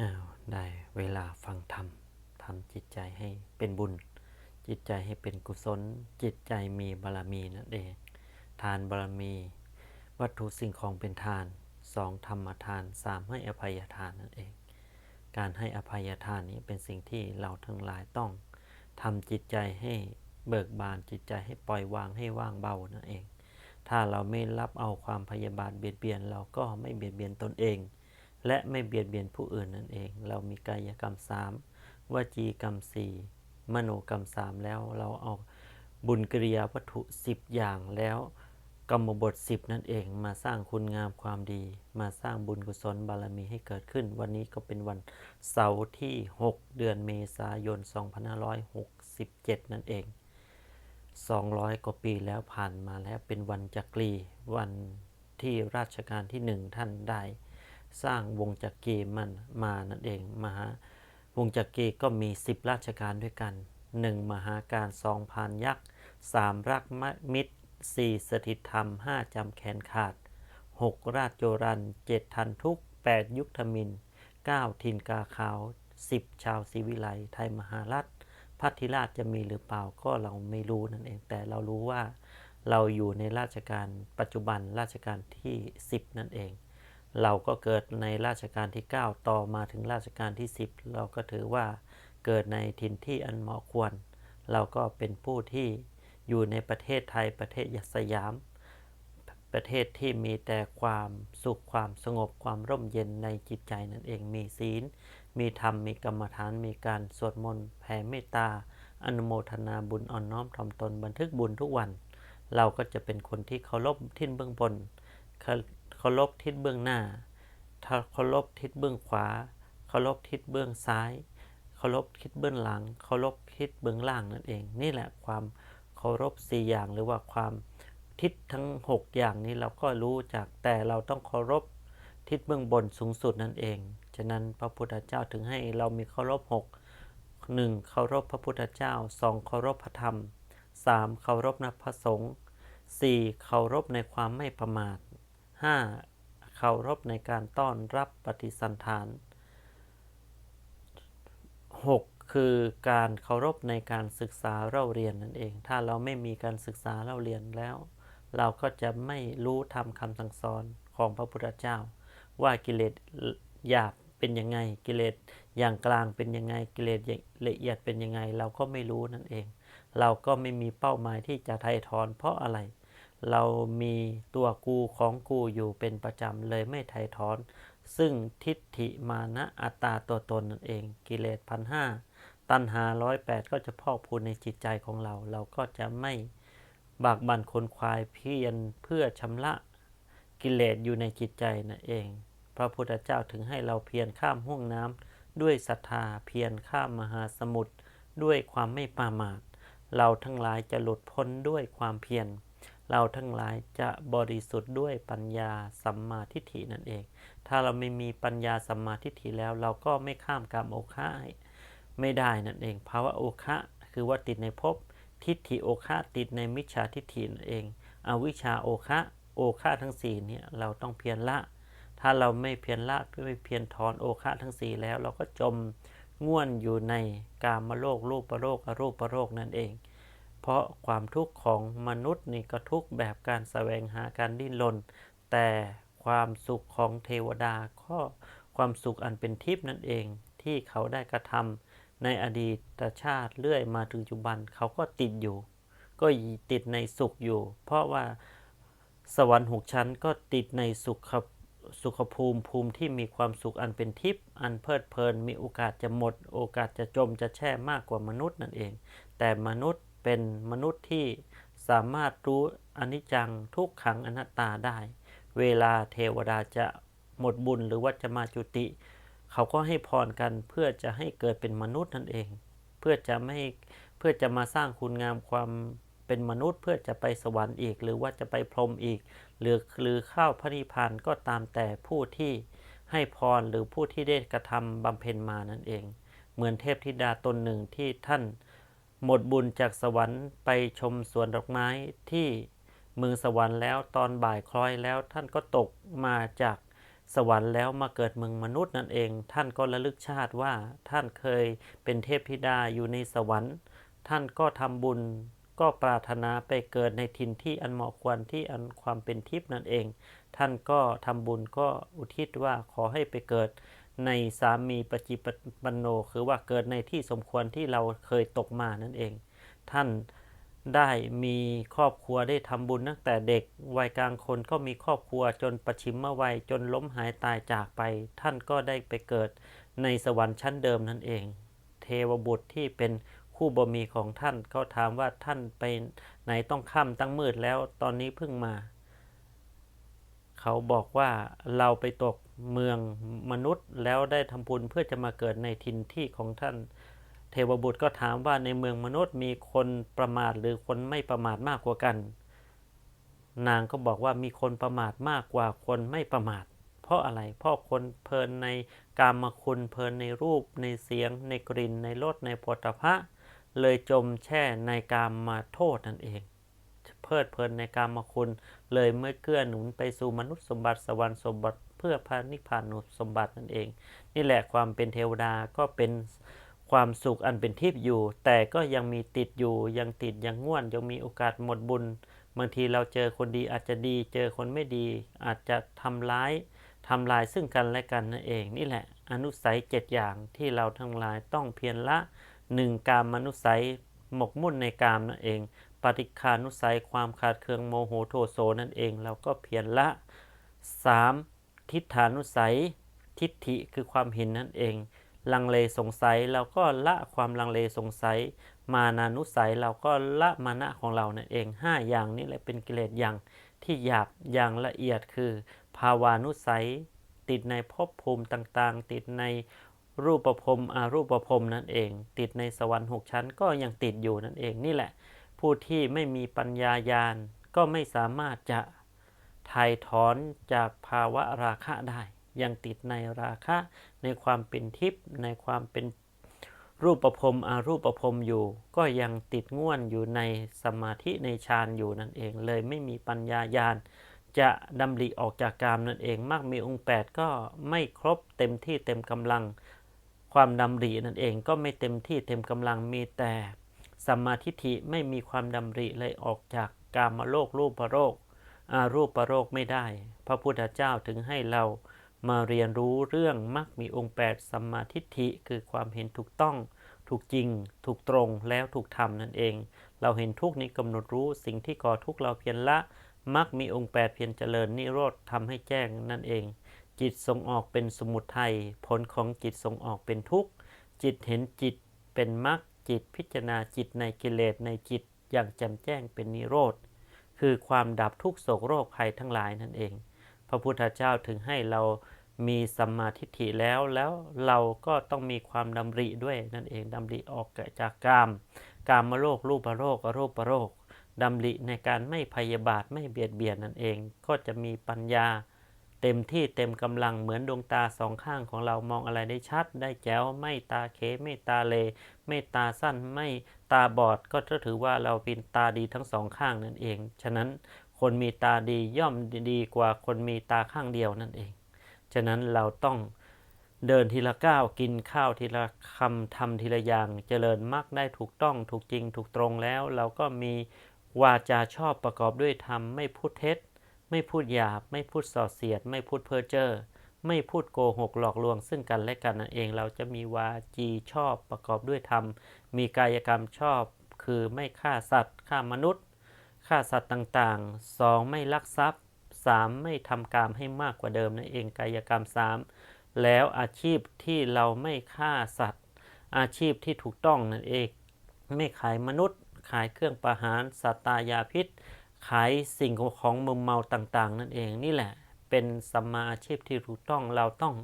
อ้าวได้เวลาฟังธรรมทำจิตใจให้เป็นบุญ จิตใจให้เป็นกุศล จิตใจมีบารมีนั่นเอง ทานบารมี วัตถุสิ่งของเป็นทานสองธรรมทานสามให้อภัยทานนั่นเอง การให้อภัยทานนี้เป็นสิ่งที่เราทั้งหลายต้องทำจิตใจให้เบิกบานจิตใจให้ปล่อยวางให้ว่างเบานั่นเอง ถ้าเราไม่รับเอาความพยาบาทเบียดเบียนเราก็ไม่เบียดเบียนตนเอง และไม่เบียดเบียนผู้อื่นนั่นเอง เรามีกายกรรมสามวจีกรรมสี่มโนกรรมสามแล้วเราเอาบุญกิริยาวัตถุสิบอย่างแล้วกรรมบทสิบนั่นเองมาสร้างคุณงามความดี มาสร้างบุญกุศลบารมีให้เกิดขึ้น วันนี้ก็เป็นวันเสาร์ที่ 6 เดือนเมษายน 2567 นั่นเอง 200 กว่าปีแล้วผ่านมาแล้วเป็นวันจักรี วันที่ราชการที่หนึ่งท่านได้ สร้างวงจักรีมันมานั่นเองมหาวงจักรีก็มี 10 ราชการด้วยกัน 1 มหาการสองพานยักษ์3รักมมิตร4สถิตธรรม5จำแขนขาด 6 ราชโจรัน7ทันทุก 8 ยุคธมิน 9 ทินกาขาว 10 ชาวศรีวิไลไทยมหารัฐพัทธิราชจะมีหรือเปล่าก็เราไม่รู้นั่นเองแต่เรารู้ว่า เราอยู่ในราชการปัจจุบันราชการที่ 10 นั่นเอง เราก็เกิดในราชการที่ 9 ต่อมาถึงราชการที่ 10 เราก็ถือว่าเกิดในถิ่นที่อันเหมาะควร เราก็เป็นผู้ที่อยู่ในประเทศไทยประเทศสยาม ประเทศที่มีแต่ความสุขความสงบความร่มเย็นในจิตใจนั่นเองมีศีล มีธรรมมีกรรมฐานมีการสวดมนต์แผ่เมตตาอนุโมทนาบุญอ่อนน้อมถ่อมตนบันทึกบุญทุกวัน เราก็จะเป็นคนที่เคารพทิศเบื้องบน เคารพทิศเบื้องหน้าถ้าเคารพทิศเบื้องขวาเคารพทิศเบื้องซ้ายเคารพทิศเบื้องหลังเคารพทิศเบื้องล่างนั่นเอง นี่แหละความเคารพสี่อย่างหรือว่าความทิศทั้ง 6 อย่างนี้เราก็รู้จากแต่เราต้องเคารพทิศเบื้องบนสูงสุดนั่นเอง ฉะนั้นพระพุทธเจ้าถึงให้เรามีเคารพหกหนึ่งเคารพพระพุทธเจ้าสองเคารพพระธรรมสามเคารพนพระสงฆ์สี่เคารพในความไม่ประมาท ห้าเคารพในการต้อนรับปฏิสันทาน 6 คือการเคารพในการศึกษาเล่าเรียนนั่นเอง ถ้าเราไม่มีการศึกษาเล่าเรียนแล้ว เราก็จะไม่รู้ทำคำสั่งสอนของพระพุทธเจ้า ว่ากิเลสหยาบเป็นยังไง กิเลสอย่างกลางเป็นยังไง กิเลสละเอียดเป็นยังไง เราก็ไม่รู้นั่นเอง เราก็ไม่มีเป้าหมายที่จะไถ่ถอนเพราะอะไร เรามีตัวกูของกูอยู่เป็นประจำเลยไม่ไถ่ถอน ซึ่งทิฏฐิมานะอัตตาตัวตนนั่นเอง กิเลสพันห้าตัณหาร้อยแปดก็จะพอกพูนในจิตใจของเรา เราก็จะไม่บากบั่นคนควายเพียรเพื่อชำระกิเลสอยู่ในจิตใจนั่นเอง พระพุทธเจ้าถึงให้เราเพียรข้ามห้วงน้ำด้วยศรัทธาเพียรข้ามมหาสมุทรด้วยความไม่ประมาท เราทั้งหลายจะหลุดพ้นด้วยความเพียร เราทั้งหลายจะบริสุทธิ์ด้วยปัญญาสัมมาทิฏฐินั่นเอง ถ้าเราไม่มีปัญญาสัมมาทิฏฐิแล้ว เราก็ไม่ข้ามกรรมโอคะ ไม่ได้นั่นเอง ภาวะโอคะ คือว่าติดในภพ ทิฏฐิโอคะติดในมิจฉาทิฏฐินั่นเอง อวิชชาโอคะโอคะทั้งสี่เนี่ยเราต้องเพียรละ ถ้าเราไม่เพียรละไม่เพียรถอนโอคะทั้งสี่แล้ว เราก็จมง่วนอยู่ในกามโลกรูปโรคอรูปโรคนั่นเอง เพราะความทุกข์ของมนุษย์นี่ก็ทุกข์แบบการแสวงหาการดิ้นรนแต่ความสุขของเทวดาก็ความสุขอันเป็นทิพย์นั่นเองที่เขาได้กระทำในอดีตชาติเรื่อยมาถึงปัจจุบันเขาก็ติดอยู่ ก็ติดในสุขอยู่ เพราะว่าสวรรค์หกชั้นก็ติดในสุขสุขภูมิภูมิที่มีความสุขอันเป็นทิพย์อันเพลิดเพลิน มีโอกาสจะหมด โอกาสจะจมจะแช่มากกว่ามนุษย์นั่นเอง แต่มนุษย์ เป็นมนุษย์ที่สามารถรู้อนิจจังทุกขังอนัตตาได้ เวลาเทวดาจะหมดบุญหรือว่าจะมาจุติ เขาก็ให้พรกันเพื่อจะให้เกิดเป็นมนุษย์นั่นเอง เพื่อจะไม่เพื่อจะมาสร้างคุณงามความเป็นมนุษย์เพื่อจะไปสวรรค์อีก หรือว่าจะไปพรหมอีก หรือหรือเข้าพระนิพพานก็ตามแต่ผู้ที่ให้พรหรือผู้ที่ได้กระทำบำเพ็ญมานั่นเอง เหมือนเทพธิดาตนหนึ่งที่ท่าน หมดบุญจากสวรรค์ไปชมสวนดอกไม้ที่เมืองสวรรค์แล้วตอนบ่ายคล้อยแล้วท่านก็ตกมาจากสวรรค์แล้วมาเกิดเมืองมนุษย์นั่นเอง ท่านก็ระลึกชาติว่าท่านเคยเป็นเทพธิดาอยู่ในสวรรค์ ท่านก็ทำบุญก็ปรารถนาไปเกิดในถิ่นที่อันเหมาะควรที่อันความเป็นทิพย์นั่นเอง ท่านก็ทำบุญก็อุทิศว่าขอให้ไปเกิด ในสามีปจิปันโน คือว่าเกิดในที่สมควรที่เราเคยตกมานั่นเอง ท่านได้มีครอบครัวได้ทำบุญตั้งแต่เด็กวัยกลางคนก็มีครอบครัวจนประชิมวัยจนล้มหายตายจากไป ท่านก็ได้ไปเกิดในสวรรค์ชั้นเดิมนั่นเอง เทวบุตรที่เป็นคู่บ่มีของท่านก็ถามว่าท่านไปไหนต้องค่ำตั้งมืดแล้วตอนนี้เพิ่งมา เขาบอกว่าเราไปตกเมืองมนุษย์แล้วได้ทำบุญเพื่อจะมาเกิดในทินที่ของท่าน เทวบุตรก็ถามว่าในเมืองมนุษย์มีคนประมาทหรือคนไม่ประมาทมากกว่ากัน นางก็บอกว่ามีคนประมาทมากกว่าคนไม่ประมาท เพราะอะไร เพราะคนเพลินในกามคุณเพลินในรูป ในเสียง ในกลิ่น ในรสในปฐพะเลยจมแช่ในกามมาโทษนั่นเอง เพลิดเพลินในกามคุณ เลยเมื่อเกื้อหนุนไปสู่มนุษย์สมบัติสวรรค์สมบัติเพื่อพานิพพานุสมบัตินั่นเอง นี่แหละความเป็นเทวดาก็เป็นความสุขอันเป็นทิพย์อยู่ แต่ก็ยังมีติดอยู่ยังติดยังง่วนยังมีโอกาสหมดบุญบางทีเราเจอคนดีอาจจะดี เจอคนไม่ดี อาจจะทำร้ายทำลายซึ่งกันและกันนั่นเอง นี่แหละอนุสัยเจ็ดอย่างที่เราทั้งหลายต้องเพียรละหนึ่งกามมนุสัยหมกมุ่นในกามนั่นเอง ปฏิคานุสัยความขาดเคืองโมโหโทโสนั่นเอง เราก็เพียรละ 3. ทิฏฐานุสัย ทิฏฐิคือความเห็นนั่นเอง ลังเลสงสัยเราก็ละความลังเลสงสัย มานานุสัยเราก็ละมานะของเรานั่นเอง 5 อย่างนี้แหละเป็นกิเลสอย่างที่หยาบอย่างละเอียดคือ ภาวานุสัย ติดในภพภูมิต่างๆ ติดในรูปภพอารูปภพนั่นเอง ติดในสวรรค์หกชั้นก็ยังติดอยู่นั่นเองนี่แหละ ผู้ที่ไม่มีปัญญายาณก็ไม่สามารถจะถ่ายถอนจากภาวะราคะได้ ยังติดในราคะในความเป็นทิพย์ในความเป็นรูปภพอารูปภพรมอยู่ ก็ยังติดง่วนอยู่ในสมาธิในฌานอยู่นั่นเอง เลยไม่มีปัญญายาณจะดำริออกจากกามนั่นเองมากมีองค์ 8 ก็ไม่ครบเต็มที่เต็มกำลัง ความดำรินั่นเองก็ไม่เต็มที่เต็มกำลังมีแต่ สัมมาทิฏฐิไม่มีความดำริเลยออกจากกามโลกรูปโรคอารูปโรคไม่ได้ พระพุทธเจ้าถึงให้เรามาเรียนรู้เรื่องมักมีองค์ 8 สัมมาทิฏฐิคือความเห็นถูกต้องถูกจริง ถูกตรงแล้วถูกทำนั่นเอง เราเห็นทุกนี้กำหนดรู้สิ่งที่ก่อทุกเราเพียรละมักมีองค์ 8 เพียรเจริญนิโรธทำให้แจ้งนั่นเอง จิตส่งออกเป็นสมุทัยผลของจิตส่งออกเป็นทุกข์จิตเห็นจิตเป็นมัก จิตพิจารณาจิตในกิเลสในจิตอย่างแจ่มแจ้งเป็นนิโรธ คือความดับทุกโศกโรคภัยทั้งหลายนั่นเอง พระพุทธเจ้าถึงให้เรามีสัมมาทิฏฐิแล้วแล้วเราก็ต้องมีความดำริด้วยนั่นเองดำริออกจากกาม กามโรครูปโรคอรูปโรคดำริในการไม่พยาบาทไม่เบียดเบียนนั่นเอง ก็จะมีปัญญา เต็มที่เต็มกำลังเหมือนดวงตาสองข้างของเรามองอะไรได้ชัด ได้แจ๋วไม่ตาเคไม่ตาเล ไม่ตาสั้นไม่ตาบอดก็ถือว่าเราเป็นตาดีทั้งสองข้างนั่นเอง ฉะนั้นคนมีตาดีย่อมดีกว่าคนมีตาข้างเดียวนั่นเอง ฉะนั้นเราต้องเดินทีละก้าวกินข้าวทีละคำทำทีละอย่างเจริญมรรคได้ถูกต้องถูกจริงถูกตรงแล้ว เราก็มีวาจาชอบประกอบด้วยธรรมไม่พูดเท็จ ไม่พูดหยาบ ไม่พูดส่อเสียด ไม่พูดเพ้อเจ้อ ไม่พูดโกหกหลอกลวง ซึ่งกันและกันนั่นเองเราจะมีวาจีชอบประกอบด้วยธรรม มีกายกรรมชอบ คือไม่ฆ่าสัตว์ฆ่ามนุษย์ฆ่าสัตว์ต่างๆ 2. ไม่ลักทรัพย์ 3. ไม่ทำกรรมให้มากกว่าเดิมนั่นเองกายกรรม 3 แล้วอาชีพที่เราไม่ฆ่าสัตว์ อาชีพที่ถูกต้องนั่นเอง ไม่ขายมนุษย์ ขายเครื่องประหารสัตตายาพิษ ขายสิ่งของมึมเมาต่างๆ นั่นเองนี่แหละ เป็นสัมมาอาชีพที่ถูกต้องเราต้อง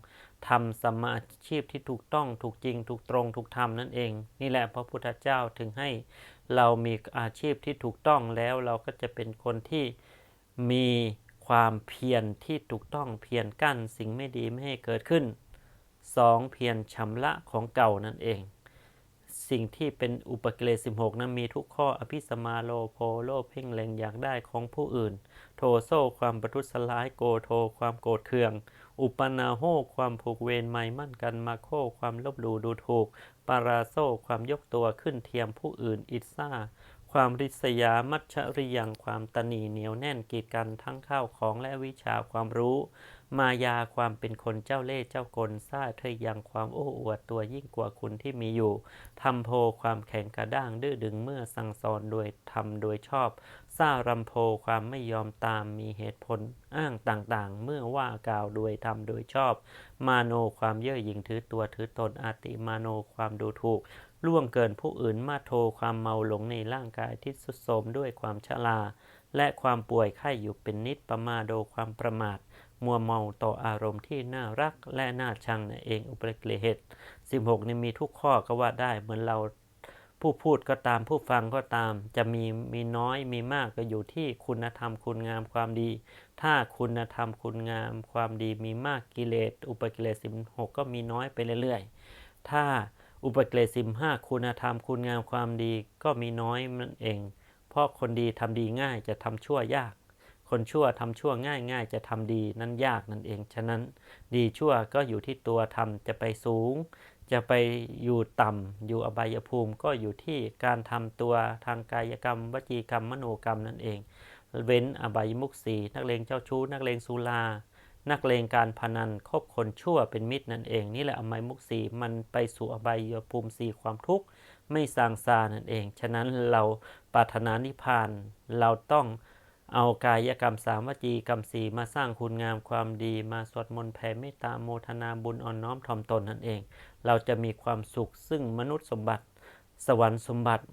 ทำสัมมาอาชีพที่ถูกต้องถูกจริง ถูกตรงถูกธรรมนั่นเอง นี่แหละพระพุทธเจ้าถึงให้เรามีอาชีพที่ถูกต้องแล้วเราก็จะเป็นคนที่มีความเพียรที่ถูกต้องเพียรกั้นสิ่งไม่ดีไม่ให้เกิดขึ้น 2. เพียรชำระของเก่านั่นเอง สิ่งที่เป็นอุปกิเลส16 นั้นมีทุกข้ออภิสมาโลโภโลเพ่งเล็งอยากได้ของผู้อื่น โทโซความประทุษร้ายโกโทความโกรธเคือง อุปนาโหความผูกเวรไม่มั่นกันมาโคความลบหลู่ดูถูก ปาราโซความยกตัวขึ้นเทียมผู้อื่นอิจซ่าความริษยา มัชริยัง ความตนีเหนียวแน่นกีดกันทั้งข้าวของและวิชาความรู้ มายาความเป็นคนเจ้าเล่ห์เจ้ากลซ่าเทยยังความโอ้อวดตัวยิ่งกว่าคุณที่มีอยู่ทำโพความแข็งกระด้างดื้อดึงเมื่อสั่งสอนโดยทำโดยชอบซ่ารำโพความไม่ยอมตามมีเหตุผลอ้างต่างๆ เมื่อว่ากล่าวโดยทำโดยชอบ มาโนความเย่อหยิ่งถือตัวถือตนอาติมาโนความดูถูกล่วงเกินผู้อื่นมาโทความเมาหลงในร่างกายที่สุดโทมด้วยความชราและความป่วยไข้อยู่เป็นนิดประมาโดความประมาท มัวเมาต่ออารมณ์ที่น่ารักและน่าชังนั่นเองอุปกิเลส16นี่มีทุกข้อก็ว่าได้เหมือนเราผู้พูดก็ตามผู้ฟังก็ตาม จะมีมีน้อยมีมากก็อยู่ที่คุณธรรมคุณงามความดี ถ้าคุณธรรมคุณงามความดีมีมากกิเลส อุปกิเลส16ก็มีน้อยไปเรื่อยๆ ถ้าอุปกิเลส15คุณธรรมคุณงามความดีก็มีน้อยนั่นเอง เพราะคนดีทำดีง่ายจะทำชั่วยาก คนชั่วทำชั่วง่ายง่ายจะทำดีนั้นยากนั่นเอง ฉะนั้นดีชั่วก็อยู่ที่ตัวทำจะไปสูง จะไปอยู่ต่ำอยู่อบายภูมิก็อยู่ที่การทำตัวทางกายกรรม วจีกรรมมโนกรรมนั่นเอง เว้นอบายมุขสีนักเลงเจ้าชู้ นักเลงสุรานักเลงการพนันคบคนชั่วเป็นมิตรนั่นเอง นี่แหละอบายมุขสีมันไปสู่อบายภูมิสีความทุกข์ไม่สางซานั่นเอง ฉะนั้นเราปรารถนานิพพานเราต้อง เอากายกรรมสามวจีกรรมสีมาสร้างคุณงามความดีมาสวดมนต์แผ่เมตตาโมทนาบุญอ่อนน้อมถ่อมตนนั่นเอง เราจะมีความสุขซึ่งมนุษย์สมบัติ สวรรค์สมบัติ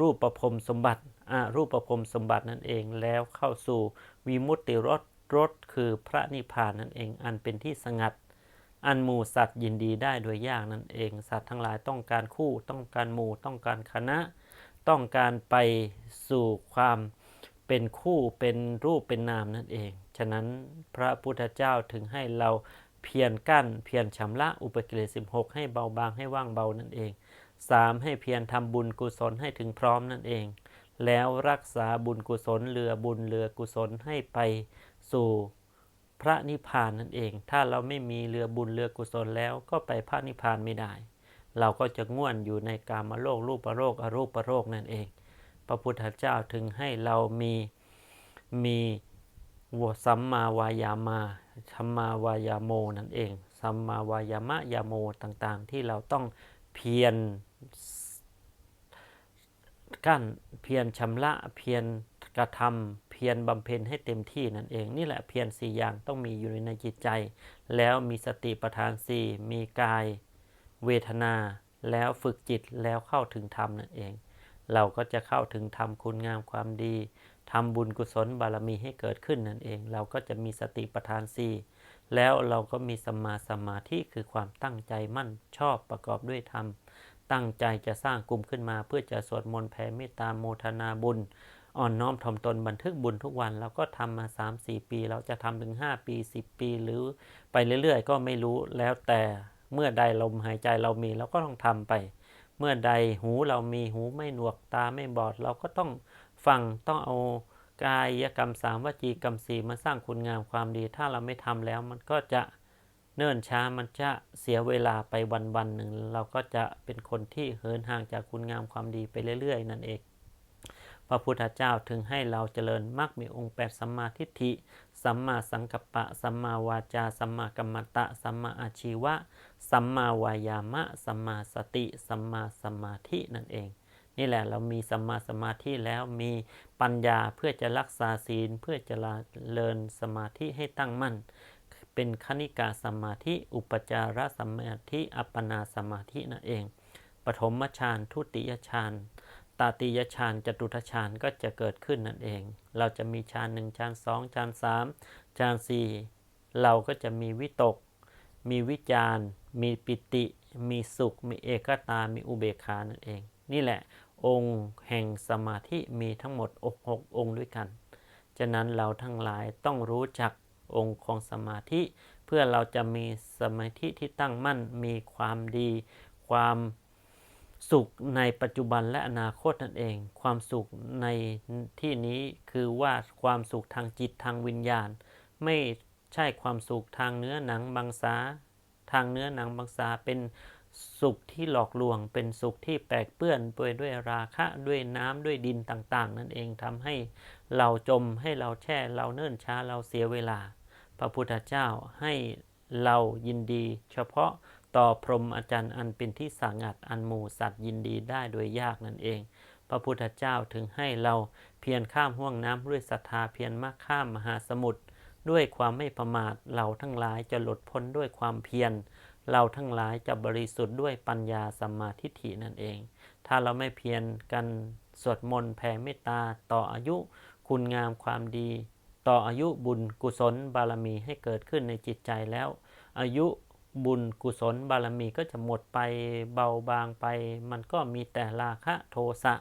รูปประพรมสมบัติอารูปประพรมสมบัตินั่นเองแล้วเข้าสู่วิมุตติรสรสคือพระนิพพานนั่นเอง อันเป็นที่สงัด อันหมู่สัตว์ยินดีได้โดยยากนั่นเอง สัตว์ทั้งหลายต้องการคู่ ต้องการหมู่ต้องการคณะ ต้องการไปสู่ความ เป็นคู่เป็นรูปเป็นนามนั่นเอง ฉะนั้นพระพุทธเจ้าถึงให้เราเพียรกั้น เพียรชำระอุปกิเลส16 ให้เบาบางให้ว่างเบานั่นเอง 3. ให้เพียรทำบุญกุศลให้ถึงพร้อมนั่นเอง แล้วรักษาบุญกุศลเรือบุญเรือกุศลให้ไปสู่พระนิพพานนั่นเอง ถ้าเราไม่มีเรือบุญเรือกุศลแล้วก็ไปพระนิพพานไม่ได้ เราก็จะง่วนอยู่ในกามโลกรูปโรคอรูปโรคนั่นเอง ระพุทธเจ้าถึงให้เรามีมีวสัมมาวายามาสัมมาวายาโมนั่นเองสัมมาวายามะยาโมต่างๆ ที่เราต้องเพียรกั้นเพียรชำระเพียรกระทำเพียรบำเพ็ญให้เต็มที่นั่นเอง นี่แหละเพียรสี่อย่างต้องมีอยู่ในจิตใจ แล้วมีสติปัฏฐานสี่มีกายเวทนา แล้วฝึกจิตแล้วเข้าถึงธรรมนั่นเอง เราก็จะเข้าถึงธรรมคุณงามความดีทำบุญกุศลบารมีให้เกิดขึ้นนั่นเอง เราก็จะมีสติปัฏฐานสี่แล้วเราก็มีสัมมาสมาธิคือความตั้งใจมั่นชอบประกอบด้วยธรรม ตั้งใจจะสร้างกลุ่มขึ้นมา เพื่อจะสวดมนต์แผ่เมตตาโมทนาบุญ อ่อนน้อมถ่อมตนบันทึกบุญทุกวันเราก็ทำมา 3-4 ปี เราจะทำถึง 5 ปี 10 ปีหรือไปเรื่อยๆ ก็ไม่รู้แล้วแต่เมื่อใดลมหายใจเรามีเราก็ต้องทำไป เมื่อใดหูเรามีหูไม่หนวกตาไม่บอด เราก็ต้องฟังต้องเอากายกรรมสามวจีกรรมสี่มาสร้างคุณงามความดี ถ้าเราไม่ทำแล้วมันก็จะเนิ่นช้ามันจะเสียเวลาไปวันวันหนึ่ง เราก็จะเป็นคนที่เหินห่างจากคุณงามความดีไปเรื่อย ๆ นั่นเอง พระพุทธเจ้าถึงให้เราเจริญมรรคมีองค์แปดสัมมาทิฏฐิสัมมาสังกัปปะสัมมาวาจาสัมมากัมมันตะสัมมาอาชีวะ สัมมาวายามะ สัมมาสติ สัมมาสมาธินั่นเอง นี่แหละเรามีสัมมาสมาธิแล้วมีปัญญาเพื่อจะรักษาศีลเพื่อจะเลินสมาธิให้ตั้งมั่น เป็นคณิกาสมาธิ อุปจารสมาธิ อัปปนาสมาธินั่นเอง ปฐมฌานทุติยฌานตาติยฌานจตุทฌานก็จะเกิดขึ้นนั่นเอง เราจะมีฌานหนึ่งฌานสองฌานสามฌานสี่เราก็จะมีวิตก มีวิจารมีปิติ มีสุข มีเอกตา มีอุเบกขานั่นเอง นี่แหละองค์แห่งสมาธิมีทั้งหมดอกหกองค์ด้วยกัน ฉะนั้นเราทั้งหลายต้องรู้จักองค์ของสมาธิ เพื่อเราจะมีสมาธิที่ตั้งมั่น มีความดี ความสุขในปัจจุบันและอนาคตนั่นเอง ความสุขในที่นี้คือว่าความสุขทางจิตทางวิญญาณ ไม่ ใช่ความสุขทางเนื้อหนังบังสาทางเนื้อหนังบังสาเป็นสุขที่หลอกลวง เป็นสุขที่แปลกเปื้อนไปด้วยราคะด้วยน้ำด้วยดินต่างๆ นั่นเองทำให้เราจมให้เราแช่เราเนิ่นช้าเราเสียเวลา พระพุทธเจ้าให้เรายินดี เฉพาะต่อพรหมอาจารย์อันเป็นที่สางัดอันหมู่สัตว์ยินดีได้โดยยากนั่นเอง พระพุทธเจ้าถึงให้เราเพียรข้ามห่วงน้ำด้วยศรัทธาเพียรมากข้ามมหาสมุทร ด้วยความไม่ประมาทเราทั้งหลายจะหลุดพ้นด้วยความเพียร เราทั้งหลายจะบริสุทธิ์ด้วยปัญญาสัมมาทิฏฐินั่นเอง ถ้าเราไม่เพียรกันสวดมนต์แผ่เมตตาต่ออายุ คุณงามความดี ต่ออายุบุญกุศลบารมีให้เกิดขึ้นในจิตใจแล้ว อายุบุญกุศลบารมีก็จะหมดไปเบาบางไป มันก็มีแต่ราคะโทสะ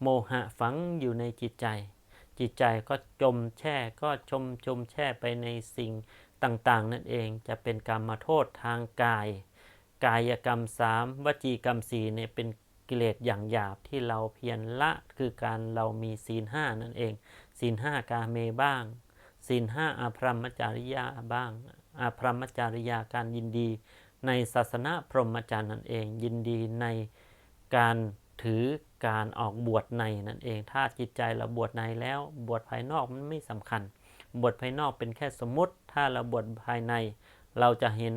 โมหะฝังอยู่ในจิตใจ จิตใจก็จมแช่ก็จมจมแช่ไปในสิ่งต่างๆ นั่นเองจะเป็นกรรมโทษทางกาย กายกรรมสามวจีกรรมสี่เนี่ยเป็นกิเลสอย่างหยาบที่เราเพียรละคือการเรามีศีลห้านั่นเองศีลห้ากาเมบ้างศีลห้าอาพรหมจริยาบ้าง อาพรหมจริยาการยินดี ในศาสนาพรหมจรรย์นั่นเอง ยินดีในการถือ การออกบวชในนั่นเอง ถ้าจิตใจเราบวชในแล้วบวชภายนอกมันไม่สำคัญ บวชภายนอกเป็นแค่สมมติ ถ้าเราบวชภายใน เราจะเห็น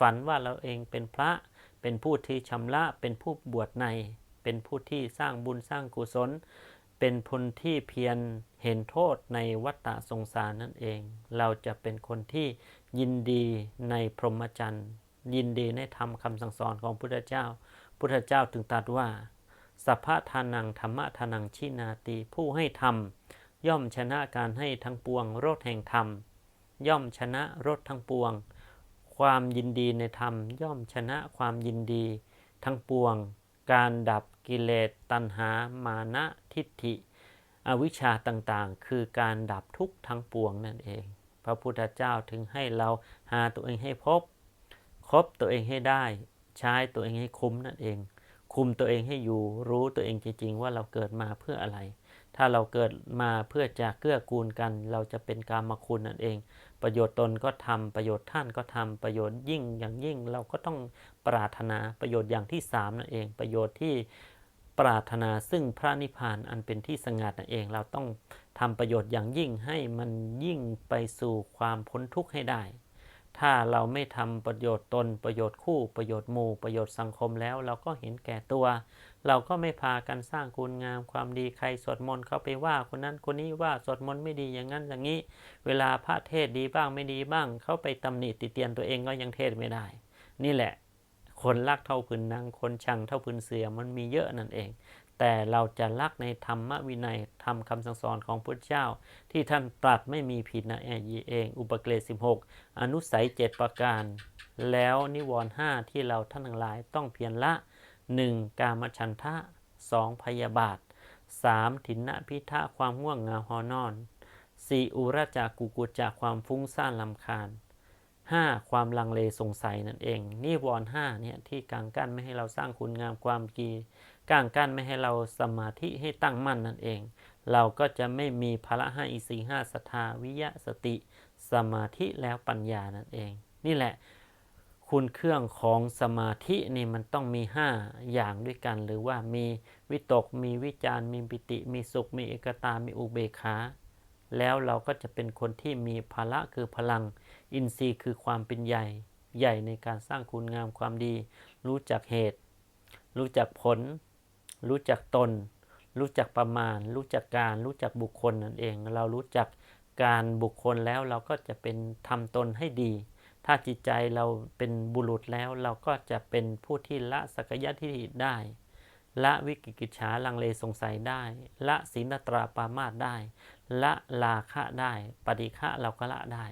ฝันว่าเราเองเป็นพระ เป็นผู้ที่ชำระเป็นผู้บวชใน เป็นผู้ที่สร้างบุญสร้างกุศล เป็นพลที่เพียรเห็นโทษในวัฏฏสงสารนั่นเอง เราจะเป็นคนที่ยินดีในพรหมจรรย์ ยินดีในธรรมคำสั่งสอนของพุทธเจ้า พุทธเจ้าถึงตรัสว่า สัพพะทานังธรรมะทานังชินาติ ผู้ให้ธรรม ย่อมชนะการให้ทั้งปวงรถแห่งธรรม ย่อมชนะรถทั้งปวง ความยินดีในธรรม ย่อมชนะความยินดี ทั้งปวง การดับกิเลสตัณหา มานะทิฏฐิ อวิชชาต่างๆ คือการดับทุกข์ทั้งปวงนั่นเอง พระพุทธเจ้าถึงให้เราหาตัวเองให้พบ คบตัวเองให้ได้ ใช้ตัวเองให้คุ้มนั่นเอง คุมตัวเองให้อยู่ รู้ตัวเองจริงๆ ว่าเราเกิดมาเพื่ออะไร ถ้าเราเกิดมาเพื่อจะเกื้อกูลกัน เราจะเป็นกามคุณนั่นเอง ประโยชน์ตนก็ทำประโยชน์ท่านก็ทำประโยชน์ยิ่งอย่างยิ่งเราก็ต้องปรารถนาประโยชน์อย่างที่สามนั่นเอง ประโยชน์ที่ปรารถนาซึ่งพระนิพพานอันเป็นที่สงัดนั่นเอง เราต้องทำประโยชน์อย่างยิ่งให้มันยิ่งไปสู่ความพ้นทุกข์ให้ได้ ถ้าเราไม่ทำประโยชน์ตนประโยชน์คู่ประโยชน์หมู่ประโยชน์สังคมแล้ว เราก็เห็นแก่ตัว เราก็ไม่พากันสร้างคุณงามความดีใครสวดมนต์เขาไปว่าคนนั้นคนนี้ว่าสวดมนต์ไม่ดีอย่างนั้นอย่างนี้ เวลาพระเทศดีบ้างไม่ดีบ้าง เขาไปตำหนิติเตียนตัวเองก็ยังเทศไม่ได้ นี่แหละ คนรักเท่าพื้นนางคนชังเท่าพื้นเสือมันมีเยอะนั่นเอง แต่เราจะรักในธรรมวินัยธรรมคำสั่งสอนของพระเจ้า ที่ท่านตรัสไม่มีผิดนะเอง อุปเกรด16อนุสัย7ประการ แล้วนิวรณ์ห้าที่เราท่านทั้งหลายต้องเพียรละ 1. กามฉันทะ 2. พยาบาท 3. ถินนะพิทะความง่วงเหงาหอนอน 4. อุรจากกุกุจากความฟุ้งซ่านลำคาญ 5. ความลังเลสงสัยนั่นเอง นิวรณ์ห้าเนี่ยที่กางกั้นไม่ให้เราสร้างคุณงามความดี กางกั้นไม่ให้เราสมาธิให้ตั้งมั่นนั่นเอง เราก็จะไม่มีพละห้าอิสีห้าศรัทธาวิยะสติ สมาธิแล้วปัญญานั่นเอง นี่แหละ คุณเครื่องของสมาธินี่มันต้องมี 5 อย่างด้วยกัน หรือว่ามีวิตก มีวิจารมีปิติ มีสุข มีเอกตา มีอุเบกขาแล้วเราก็จะเป็นคนที่มีภละคือพลัง อินทรีย์คือความเป็นใหญ่ ใหญ่ในการสร้างคุณงามความดี รู้จักเหตุ รู้จักผล รู้จักตน รู้จักประมาณ รู้จักการ รู้จักบุคคลนั่นเอง เรารู้จักการบุคคลแล้วเราก็จะเป็นทำตนให้ดี ถ้าจิตใจเราเป็นบุรุษแล้วเราก็จะเป็นผู้ที่ละสักยะทิฏฐิได้ ละวิกิกิจฉาลังเลสงสัยได้ ละศีลตราปามาตได้ ละลาคะได้ ปฏิฆะเราก็ละได้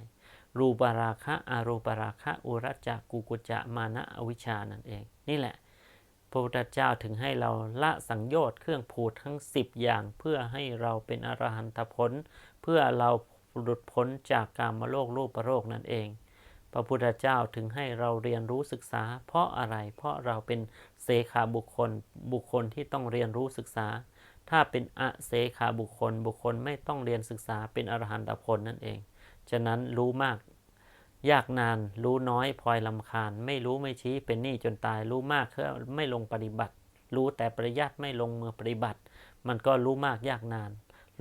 รูปราคะอารูปราคะ อุรจักกุกุจจะมานะอวิชานั่นเอง นี่แหละ พระพุทธเจ้าถึงให้เราละสังโยชน์เครื่องผูดทั้ง 10 อย่าง เพื่อให้เราเป็นอรหันตผล เพื่อเราหลุดพ้นจากกามโลกรูปโรคนั่นเอง พระพุทธเจ้าถึงให้เราเรียนรู้ศึกษา เพราะอะไรเพราะเราเป็นเสขาบุคคล บุคคลที่ต้องเรียนรู้ศึกษา ถ้าเป็นอเสขาบุคคล บุคคลไม่ต้องเรียนศึกษาเป็นอรหันตผลนั่นเอง ฉะนั้นรู้มาก ยากนานรู้น้อยพลอยลำคาญ ไม่รู้ไม่ชี้เป็นหนี้จนตายรู้มากคือไม่ลงปฏิบัติ รู้แต่ปริยัติไม่ลงมือปฏิบัติ มันก็รู้มากยากนาน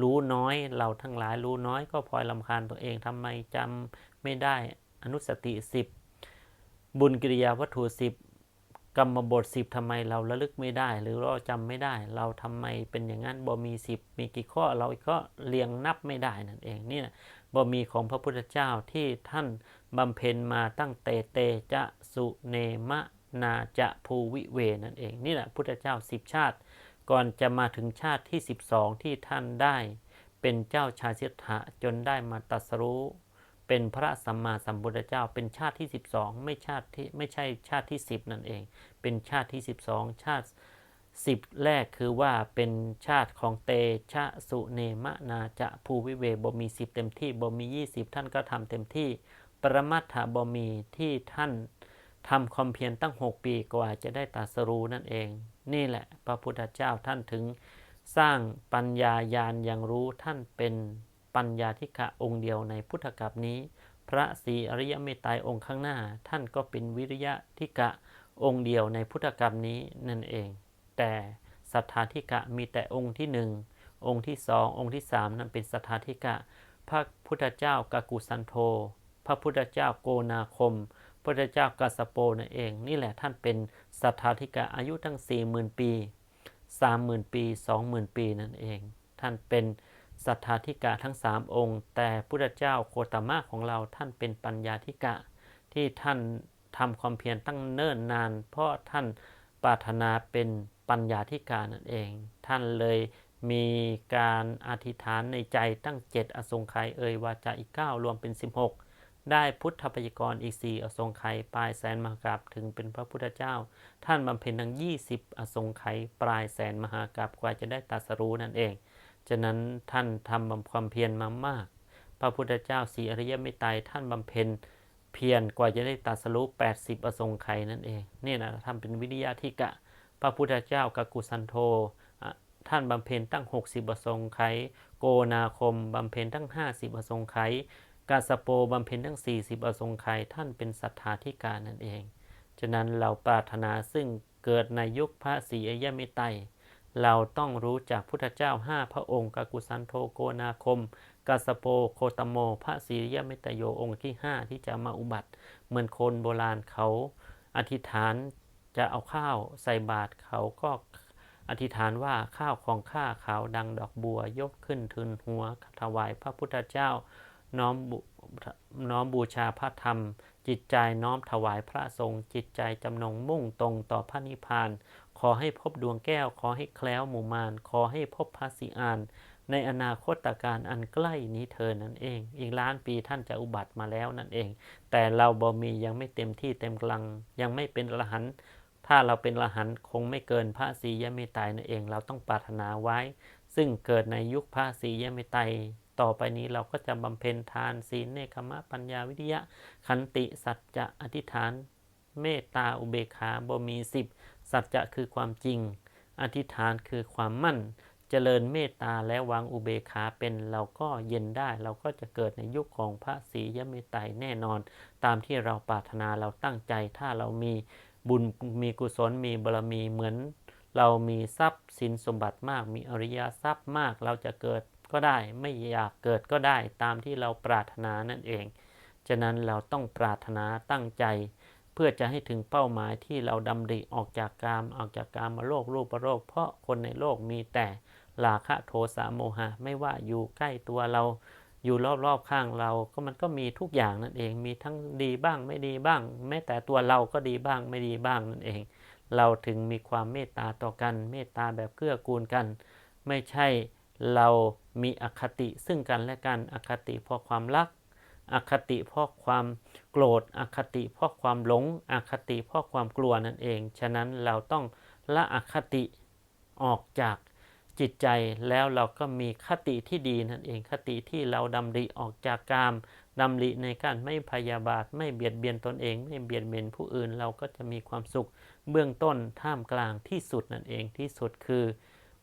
รู้น้อยเราทั้งหลายรู้น้อยก็พลอยลำคาญตัวเองทำไมจำไม่ได้อนุสติสิบบุญกิริยาวัตถุสิบกรรมบทสิบทำไมเราระลึกไม่ได้ หรือเราจำไม่ได้ เราทำไมเป็นอย่างนั้นบ่มีสิบมีกี่ข้อเราก็เรียงนับไม่ได้นั่นเองนี่นะบ่มีของพระพุทธเจ้าที่ท่าน บำเพ็ญมาตั้งเตเตจะสุเนมะนาจะภูวิเวนั่นเอง นี่แหละพุทธเจ้าสิบชาติ ก่อนจะมาถึงชาติที่ 12 ที่ท่านได้ เป็นเจ้าชายสิทธะจนได้มาตัสรู้ เป็นพระสัมมาสัมพุทธเจ้า เป็นชาติที่ 12 ไม่ชาติที่ไม่ใช่ชาติที่ 10 นั่นเอง เป็นชาติที่ 12 ชาติ10แรกคือว่าเป็นชาติของเตชะสุเนมะนาจะภูวิเวบ่มี10เต็มที่บ่มี20ท่านก็ทำเต็มที่ ปรมัตถบ่มีที่ท่านทำความเพียรตั้ง 6 ปีกว่าจะได้ตรัสรู้นั่นเอง นี่แหละ พระพุทธเจ้าท่านถึง สร้างปัญญาญาณอย่างรู้ท่านเป็นปัญญาธิกะองค์เดียวในพุทธกัปนี้ พระศรีอริยเมตไตรองค์ข้างหน้า ท่านก็เป็นวิริยะธิกะองค์เดียวในพุทธกัปนี้นั่นเอง แต่สัทธาธิกะมีแต่องค์ที่หนึ่งองค์ที่สององค์ที่สามนั้นเป็นสัทธาธิกะ พระพุทธเจ้า กากุสันโธ ระพุทธเจ้าโกนาคม พระพุทธเจ้ากัสโปนั่นเอง นี่แหละท่านเป็นสัทธาธิกะอายุทั้งสี่หมื่นปีสามหมื่นปีสองหมื่นปีนั่นเอง ท่านเป็นสัทธาธิกะทั้งสามองค์ แต่พุทธเจ้าโคตมะของเราท่านเป็นปัญญาธิกะ ที่ท่านทำความเพียรตั้งเนิ่นนาน เพราะท่านปรารถนาเป็นปัญญาธิกานั่นเอง ท่านเลยมีการอธิษฐานในใจตั้งเจ็ดอสงไขยเอ่ยวาจาอีก 9 รวมเป็น 16 ได้พุทธพยากรอีก4อสงไขยปลายแสนมหากราบถึงเป็นพระพุทธเจ้า ท่านบำเพ็ญทั้ง20 อสงไขยปลายแสนมหากราบกว่าจะได้ตรัสรู้นั่นเอง ฉะนั้นท่านทำบำความเพียรมามาก พระพุทธเจ้าสีอริยเมตไตรท่านบำเพ็ญเพียรกว่าจะได้ตรัสรู้80 อสงไขยนั่นเองนี่นะทำเป็นวิทยาธิกะ พระพุทธเจ้ากกุสันโธท่านบำเพ็ญตั้ง 60บสงไขยโกนาคมบำเพ็ญตั้ง 50บสงไขย กาสโปบำเพ็ญตั้ง 40บสงไขยท่านเป็นสัทธาธิการนั่นเอง ฉะนั้นเราปรารถนาซึ่งเกิดในยุคพระศรีอริยเมตไตรเราต้องรู้จากพุทธเจ้า 5 พระองค์กากุสันโธโกนาคมกาสโปโคตโม พระศรีอริยเมตโยองค์ที่ 5 ที่จะมาอุบัติ เหมือนคนโบราณเขาอธิษฐานจะเอาข้าวใส่บาตรเขาก็อธิษฐานว่าข้าวของข้าขาวดังดอกบัวยกขึ้นทึนหัวถวายพระพุทธเจ้า น้อมน้อมบูชาพระธรรม จิตใจน้อมถวายพระทรงจิตใจจำนงมุ่งตรงต่อพระนิพพาน ขอให้พบดวงแก้ว ขอให้แคล้วหมู่มาน ขอให้พบพระสิอาน ในอนาคตการอันใกล้นี้เธอนั่นเอง อีกล้านปีท่านจะอุบัติมาแล้วนั่นเอง แต่เราบ่มียังไม่เต็มที่เต็มกำลัง ยังไม่เป็นอรหันถ้าเราเป็นอรหันคงไม่เกินพระศรียะเมตไตนั่นเอง เราต้องปรารถนาไว้ ซึ่งเกิดในยุคพระศรียะเมตไต ต่อไปนี้เราก็จะบำเพ็ญทานศีลเนคขมะปัญญาวิทยะ ขันติสัจจะอธิษฐาน เมตตาอุเบกขาบ่มีสิบสัจจะคือความจริง อธิษฐานคือความมั่น เจริญเมตตาและวางอุเบกขาเป็นเราก็เย็นได้ เราก็จะเกิดในยุคของพระศรียเมตไตรแน่นอน ตามที่เราปรารถนาเราตั้งใจถ้าเรามีบุญมีกุศลมีบารมีเหมือน เรามีทรัพย์สินสมบัติมาก มีอริยทรัพย์มากเราจะเกิด ก็ได้ ไม่อยากเกิดก็ได้ตามที่เราปรารถนานั่นเอง ฉะนั้นเราต้องปรารถนาตั้งใจ เพื่อจะให้ถึงเป้าหมายที่เราดำริออกจากกามออกจากกามมาโลกรูปโรคเพราะคนในโลกมีแต่ราคะโทสะโมหะ ไม่ว่าอยู่ใกล้ตัวเราอยู่รอบๆข้างเราก็มันก็มีทุกอย่างนั่นเอง มีทั้งดีบ้างไม่ดีบ้าง แม้แต่ตัวเราก็ดีบ้างไม่ดีบ้างนั่นเอง เราถึงมีความเมตตาต่อกัน เมตตาแบบเกื้อกูลกัน ไม่ใช่ เรามีอคติซึ่งกันและกันอคติเพราะความรัก อคติเพราะความโกรธ อคติเพราะความหลง อคติเพราะความกลัวนั่นเอง ฉะนั้นเราต้องละอคติออกจากจิตใจแล้วเราก็มีคติที่ดีนั่นเองคติที่เราดำริออกจากกามดำริในการไม่พยาบาทไม่เบียดเบียนตนเอง ไม่เบียดเบียนผู้อื่นเราก็จะมีความสุขเบื้องต้นท่ามกลางที่สุดนั่นเองที่สุดคือ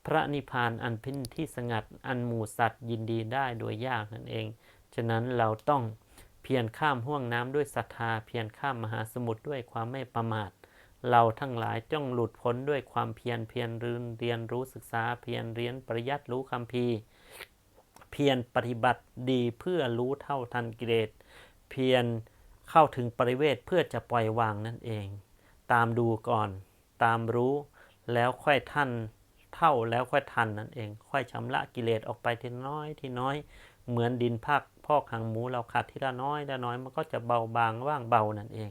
พระนิพพานอันพินที่สงัดอันหมู่สัตว์ยินดีได้โดยยากนั่นเอง ฉะนั้นเราต้องเพียรข้ามห่วงน้ำด้วยศรัทธา เพียรข้ามมหาสมุทรด้วยความไม่ประมาท เราทั้งหลายจ้องหลุดพ้นด้วยความเพียรเพียรเรียนเรียนรู้ศึกษาเพียรเรียนปริยัติรู้คำพีเพียรปฏิบัติดีเพื่อรู้เท่าทันกิเลสเพียรเข้าถึงปริเวทเพื่อจะปล่อยวางนั่นเอง ตามดูก่อน ตามรู้แล้วค่อยท่าน เท่าแล้วค่อยทันนั่นเอง ค่อยชำระกิเลสออกไปทีน้อยทีน้อย เหมือนดินภาคพอกหางหมูเราขัดทีละน้อยละน้อยมันก็จะเบาบางว่างเบานั่นเอง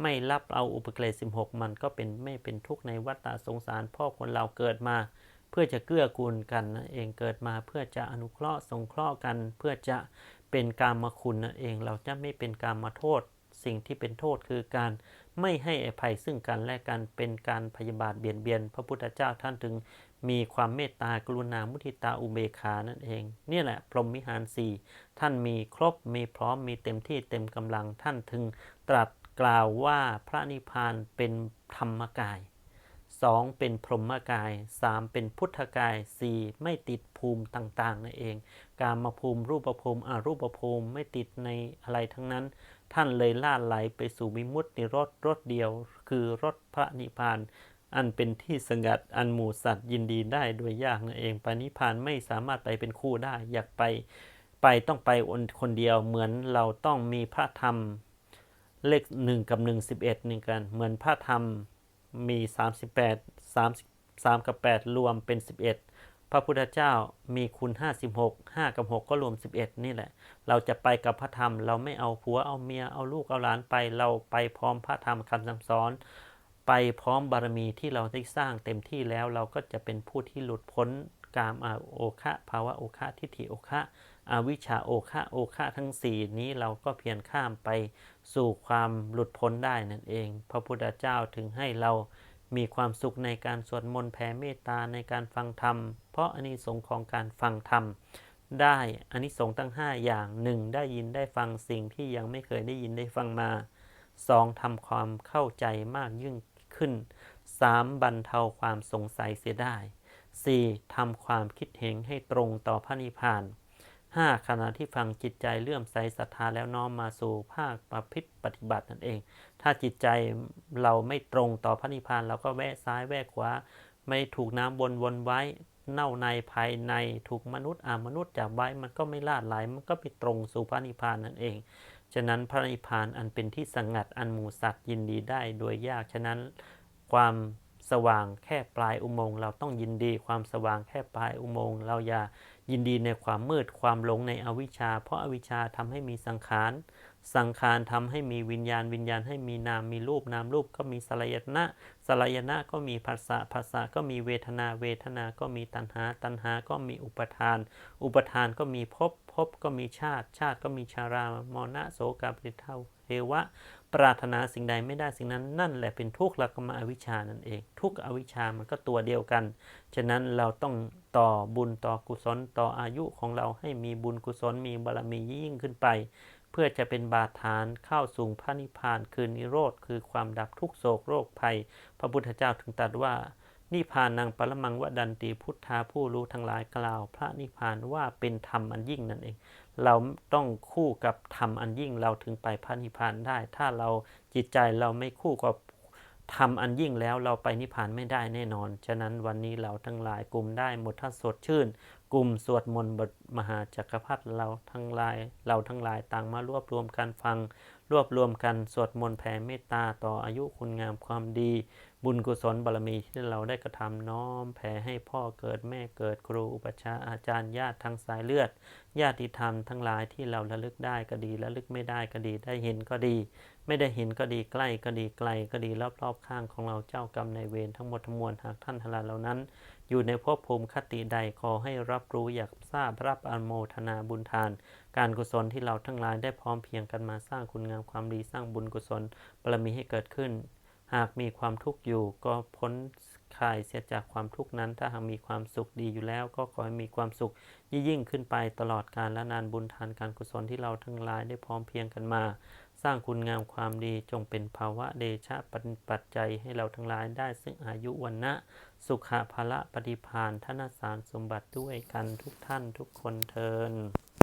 ไม่รับเอาอุปกิเลส16 มันก็เป็นไม่เป็นทุกข์ในวัฏฏะสงสารพ่อคนเราเกิดมา เพื่อจะเกื้อกูลกันนั่นเองเกิดมาเพื่อจะอนุเคราะห์สงเคราะห์กัน เพื่อจะเป็นกามาคุณนั่นเอง เราจะไม่เป็นกามมาโทษ สิ่งที่เป็นโทษคือการไม่ให้อภัยซึ่งกันและกันเป็นการพยาบาทเบียดเบียน พระพุทธเจ้าท่านถึง มีความเมตตากรุณามุทิตาอุเบกานั่นเองเนี่ยแหละ พรหมวิหารสี่ท่านมีครบมีพร้อมมีเต็มที่เต็มกำลังท่านถึงตรัสกล่าวว่าพระนิพพานเป็นธรรมกาย 2. เป็นพรหมกาย 3. เป็นพุทธกาย 4. ไม่ติดภูมิต่างๆนั่นเอง การมาภูมิรูปภูมิอารูปภูมิไม่ติดในอะไรทั้งนั้น ท่านเลยล่าไหลไปสู่วิมุตติรถรถเดียว คือรถพระนิพพาน อันเป็นที่สงัดอันหมู่สัตว์ยินดีได้โดยยากนั่นเองปานิพานไม่สามารถไปเป็นคู่ได้ อยากไปไปต้องไปคนเดียวเหมือนเราต้องมีพระธรรมเลขหนึ่งกับหนึ่งสิบเอ็ดหนี่งกันเหมือนพระธรรมมี38 33กับ8รวมเป็น11พระพุทธเจ้ามีคุณ56 5กับ6ก็รวม11นี่แหละ เราจะไปกับพระธรรม เราไม่เอาผัวเอาเมียเอาลูกเอาหลานไป เราไปพร้อมพระธรรมคำสั่งสอน ไปพร้อมบารมีที่เราได้สร้างเต็มที่แล้วเราก็จะเป็นผู้ที่หลุดพ้นกามอาโอคะภาวะโอคะทิฏฐิโอคะอวิชชาโอคะโอคะทั้ง4นี้เราก็เพียรข้ามไปสู่ความหลุดพ้นได้นั่นเอง พระพุทธเจ้าถึงให้เรามีความสุขในการสวดมนต์แผ่เมตตาในการฟังธรรม เพราะอานิสงส์ของการฟังธรรม ได้อานิสงส์ตั้ง 5 อย่าง 1. ได้ยินได้ฟังสิ่งที่ยังไม่เคยได้ยินได้ฟังมา 2. ทำความเข้าใจมากยิ่ง ขึ้น 3. บรรเทาความสงสัยเสียได้ 4. ทำความคิดเห็นให้ตรงต่อพระนิพพาน 5. ขณะที่ฟังจิตใจเลื่อมใสศรัทธาแล้วน้อมมาสู่ภาคประพฤติปฏิบัตินั่นเอง ถ้าจิตใจเราไม่ตรงต่อพระนิพพานเราก็แวะซ้ายแวะขวาไม่ถูกน้ำวนวนไว้ เน่าในภายในถูกมนุษย์อามนุษย์จับไว้มันก็ไม่ลาดไหลมันก็ไปตรงสู่พระนิพพานนั่นเอง ฉะนั้นพระนิพพานอันเป็นที่สงัดอันหมูสัตว์ยินดีได้โดยยาก ฉะนั้นความสว่างแค่ปลายอุโมงค์เราต้องยินดี ความสว่างแค่ปลายอุโมงค์เราอย่ายินดีในความมืดความหลงในอวิชชา เพราะอาวิชชาทำให้มีสังขาร สังขารทำให้มีวิญญาณวิญญาณให้มีนามมีรูปนามรูปก็มีสลายนะสลายนะก็มีภาษาภาษาก็มีเวทนาเวทนาก็มีตัณหา ตัณหาก็มีอุปทาน อุปทานก็มีภพภพก็มีชาติ ชาติก็มีชารามรณะโสกาปริเทาเทวะ ปรารถนาสิ่งใดไม่ได้สิ่งนั้นนั่นแหละเป็นทุกข์ละกมาอวิชานั่นเอง ทุกข์อวิชชามันก็ตัวเดียวกัน ฉะนั้นเราต้องต่อบุญต่อกุศลต่ออายุของเราให้มีบุญกุศลมีบารมียิ่งขึ้นไป เพื่อจะเป็นบาฐานเข้าสู่พระนิพพานคือนิโรธคือความดับทุกโศกโรคภัย พระพุทธเจ้าถึงตรัสว่า นิพพานังปรมังวดันติพุทธาผู้รู้ทั้งหลายกล่าว พระนิพพานว่าเป็นธรรมอันยิ่งนั่นเอง เราต้องคู่กับธรรมอันยิ่งเราถึงไปพระนิพพานได้ ถ้าเราจิตใจเราไม่คู่กับธรรมอันยิ่งแล้วเราไปนิพพานไม่ได้แน่นอน ฉะนั้นวันนี้เราทั้งหลายกลุ่มได้หมดท่าสดชื่น กลุ่มสวดมนต์บทมหาจักรพรรดิเราทั้งหลาย เราทั้งหลายต่างมารวบรวมกันฟัง รวบรวมกันสวดมนต์แผ่เมตตาต่ออายุคุณงามความดี บุญกุศลบารมีที่เราได้กระทำน้อม แผ่ให้พ่อเกิดแม่เกิดครูอุปชาอาจารย์ญาติทั้งสายเลือด ญาติธรรมทั้งหลายที่เราระลึกได้ก็ดีระลึกไม่ได้ก็ดีได้เห็นก็ดี ไม่ได้เห็นก็ดีใกล้ก็ดีไกลก็ดีรอบๆข้างของเราเจ้ากรรมในายเวรทั้งหมดทั้งมวลหากท่านทลาเหล่านั้น อยู่ในภพภูมิคติใดขอให้รับรู้อยากทราบรับอนโมทนาบุญทาน การกุศลที่เราทั้งหลายได้พร้อมเพียงกันมาสร้างคุณงามความดีสร้างบุญกุศลบารมีให้เกิดขึ้น หากมีความทุกข์อยู่ก็พ้นคลายเสียจากความทุกข์นั้น ถ้าหากมีความสุขดีอยู่แล้ว ก็ขอให้มีความสุขยิ่งขึ้นไปตลอดกาลและนานบุญทานการกุศลที่เราทั้งหลายได้พร้อมเพียงกันมา สร้างคุณงามความดีจงเป็นภาวะเดชะปัจจัยให้เราทั้งหลายได้ ซึ่งอายุวันนะสุขภาละปฏิพานธนสารสมบัติด้วยกันทุกท่านทุกคนเทิน